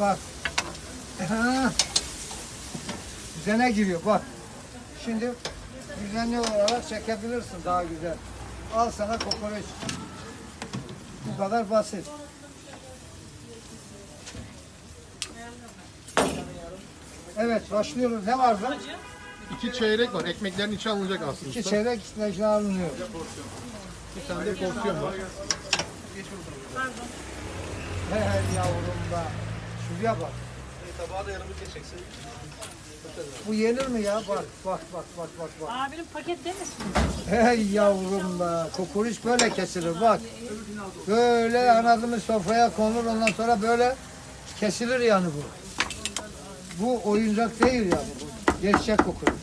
Bak. Ha. Düzene giriyor bak. Şimdi düzenli olarak çekebilirsin daha güzel. Al sana kokoreç. Bu kadar basit. Evet başlıyoruz. Ne var bu? İki çeyrek var. Ekmeklerin içi alınacak aslında. İki çeyrek içine alınıyor. Bir tane de porsiyon var. He he yavrum da. Şuraya bak. Tabağı da yanımız geçeceksin. Bu yenir mi ya? Bak bak bak bak bak bak. Abinin paket demesin. Hey yavrum da. Kokoreç böyle kesilir bak. Böyle anladın mı sofraya konur ondan sonra böyle kesilir yani bu. Bu oyuncak değil yani bu. Gerçek kokoreç.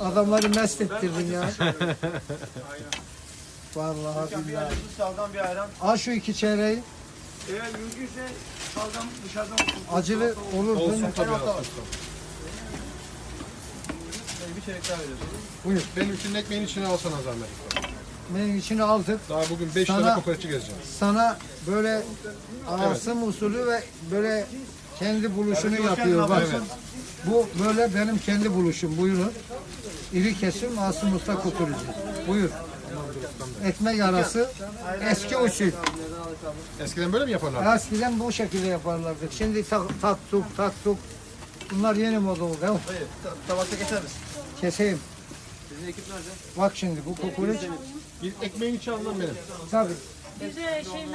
Adamları mest ettirdin ya. Vallahi billahi. Bir saldan bir ayran. Al şu iki çeyreği. Eğer mümkünse saldan dışarıdan Acılı olur? Olsun tabii bir çeyrek daha veriyorsun. Buyur. Benim için ekmeğin içine alsana zahmet. Benim içine aldık. Daha bugün 5 Sana- tane kokoreççi gezeceğim. sana böyle Asım usulü ve böyle kendi buluşunu yapıyor bak. Evet. Bu böyle benim kendi buluşum. Buyurun. İri kesim Asım Usta kokoreçi. Buyur. Ekmek arası eski usul. Eskiden böyle mi yaparlar? Eskiden bu şekilde yaparlardı. Şimdi tak, taktuk taktuk. Bunlar yeni moda oldu. Hayır, ta- tabakta keser misin? Keseyim. Sizin ekip nerede? Bak şimdi bu kokoreç Bir ekmeğin içi alınan benim. tabii Bize şey